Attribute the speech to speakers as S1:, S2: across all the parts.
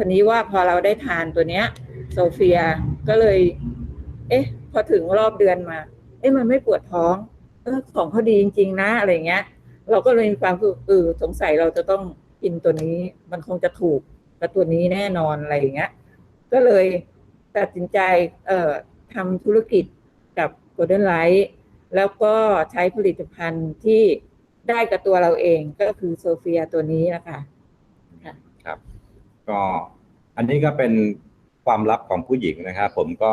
S1: ทีนี้ว่าพอเราได้ทานตัวเนี้ย โซเฟียก็เลย เอ๊ะ พอถึงรอบเดือนมา เอ๊ะมันไม่ปวดท้อง เออของเขาดีจริง ๆ นะอะไรเงี้ย เราก็เลยมีความคือเออสงสัยเราจะต้องกินตัวนี้ มันคงจะถูกกับตัวนี้แน่นอนอะไรอย่างเงี้ย ก็เลยตัดสินใจ เอ่อทำธุรกิจกับ Golden Light แล้วก็ใช้ผลิตภัณฑ์ที่ได้กับตัวเราเองก็คือโซเฟียตัวนี้นะคะ
S2: ครับ ก็อันนี้ก็เป็นความลับของผู้หญิงนะครับ ผมก็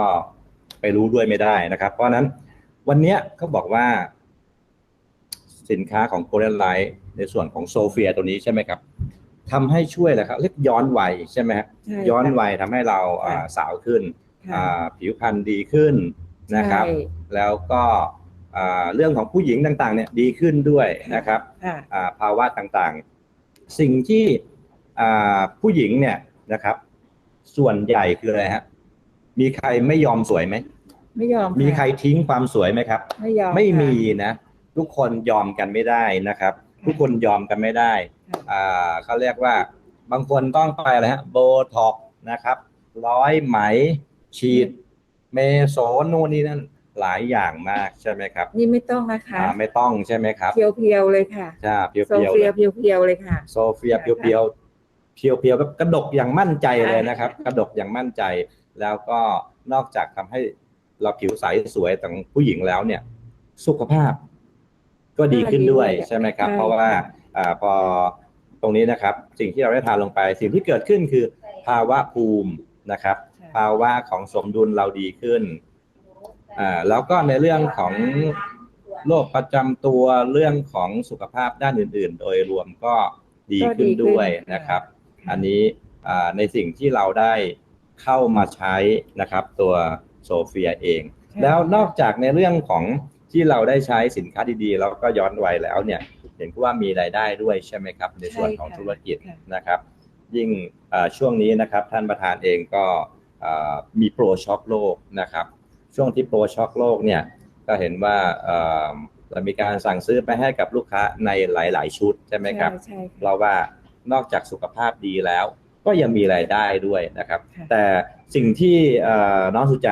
S2: ไปรู้ด้วยไม่ได้นะครับ เพราะฉะนั้นวันเนี้ยเขาบอกว่า สินค้าของโคเรนไลท์ในส่วนของโซเฟียตัวนี้ใช่ไหมครับทำให้ช่วยแหละครับเรียกย้อนวัยใช่ไหมฮะ
S1: ใช่
S2: ย้อน
S1: ค่ะ
S2: วัยทำให้เราอ่า
S1: ค่ะ
S2: สาวขึ้น
S1: ค่ะ
S2: อ่าผิวพรรณดีขึ้นนะครับ
S1: ใช่
S2: แล้วก็อ่าเรื่องของผู้หญิงต่างๆเนี่ยดีขึ้นด้วยนะครับ
S1: ค่ะ
S2: อ่าภาวะต่างๆ สิ่งที่อ่า ผู้หญิงเนี่ยนะครับ ส่วนใหญ่คืออะไรฮะมีใครไม่ยอมสวยไหม
S1: ไม่ยอม
S2: มีะใครทิ้งความสวยไหมครับ
S1: ไม่ยอม
S2: ไม่
S1: ค่ะ
S2: มีนะ ทุกคนยอมกันไม่ได้นะครับ
S1: ค่ะ
S2: ทุกคนยอมกันไม่ได้
S1: ค่ะ
S2: อ่าเขาเรียกว่า บางคนต้องไปอะไรฮะโบท็อกนะครับ ร้อยไหม ฉีด เมโซนู่นนี่นั่นหลายอย่างมากใช่ไหมครับ
S1: นี่ไม่ต้องนะคะ
S2: อ่าไม่ต้องใช่ไหมครับ
S1: เพียวๆเลยค่ะ
S2: ใช่เพียว
S1: โซ
S2: ๆ
S1: เฟีย
S2: เลย
S1: เพียวๆเลยค่ะ
S2: โซเฟีย
S1: ค่ะ
S2: เพียวๆ เพียวๆเพียวๆแบบกระดกอย่างมั่นใจเลย
S1: ค่ะ
S2: นะครับ กระดกอย่างมั่นใจ แล้วก็นอกจากทำให้เราผิวใสสวยต่างผู้หญิงแล้วเนี่ย สุขภาพ ก็ดีขึ้นด้วยใช่ไหมครับ เพราะว่าอ่าพอตรงนี้นะครับ สิ่งที่เราได้ทานลงไป สิ่งที่เกิดขึ้นคือ ภาวะภูมินะครับ
S1: ค่ะ
S2: ภาวะของสมดุลเราดีขึ้นอ่าแล้วก็ในเรื่องของโรคประจำตัวเรื่องของสุขภาพด้านอื่น ๆ โดยรวมก็ดีขึ้นด้วยนะครับ อันนี้อ่าในสิ่งที่เราได้เข้ามาใช้นะครับตัวโซเฟียเอง
S1: ค่ะ
S2: แล้วนอกจากในเรื่องของที่เราได้ใช้สินค้าดีๆ แล้วก็ย้อนวัยแล้วเนี่ยเห็นว่ามีรายได้ด้วยใช่ไหมครับ ในส่วนของ
S1: ใช่ค่ะ
S2: ธุรกิจ
S1: ค่ะ
S2: นะครับ ยิ่งเอ่อช่วงนี้นะครับท่านประธานเองก็เอ่อมีโปรช็อคโลกนะครับ ช่วงที่โปรช็อคโลกเนี่ยก็เห็นว่าเอ่อเรามีการสั่งซื้อไปให้กับลูกค้าในหลาย ๆ ชุดใช่ไหมครับ
S1: ใช่
S2: เพ
S1: ค่ะ
S2: ราะว่า นอกจากสุขภาพดีแล้ว ก็ยังมีรายได้ด้วยนะครับ
S1: ค่ะ
S2: แต่สิ่งที่เอ่อน้องสุใจ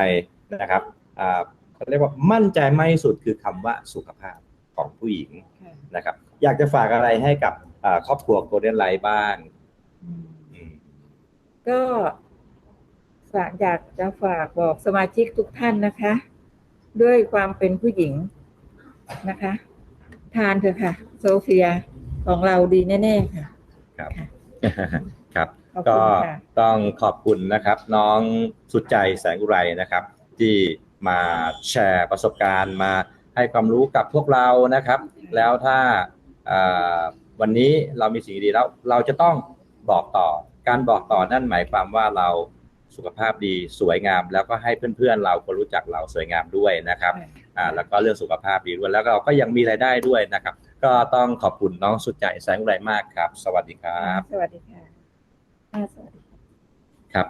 S2: นะครับอ่าเขาเรียกว่ามั่นใจมากที่สุดคือคำว่าสุขภาพของผู้หญิง
S1: ค่ะ
S2: นะครับ อยากจะฝากอะไรให้กับอ่าครอบครัวโกลเด้นไลท์บ้าง
S1: อืม
S2: อืม
S1: ก็ฝากอยากจะฝากบอกสมาชิกทุกท่านนะคะ ด้วยความเป็นผู้หญิงนะคะ ทานเถอะค่ะ โซเฟียของเราดีแน่ ๆ ค่ะ
S2: ครับ
S1: ค่ะ
S2: ครับ
S1: ขอบ
S2: ก็
S1: คุณค่ะ
S2: ต้องขอบคุณนะครับ น้องสุดใจแสงอุไรนะครับ ที่มาแชร์ประสบการณ์มาให้ความรู้กับพวกเรานะครับ แล้วถ้าเอ่อวันนี้เรามีสิ่งดีๆแล้วเราจะต้องบอกต่อ การบอกต่อนั่นหมายความว่าเราสุขภาพดีสวยงาม แล้วก็ให้เพื่อนๆ เราคนรู้จักเราสวยงามด้วยนะครับ อ่าแล้วก็เรื่องสุขภาพดีด้วยแล้วเราก็ยังมีรายได้ด้วยนะครับ ก็ต้องขอบคุณน้องสุดใจแสงอุไรมากครับ สวัสดีครับ
S1: สวัสดีค่ะอ่าสวัสดี
S2: ครับ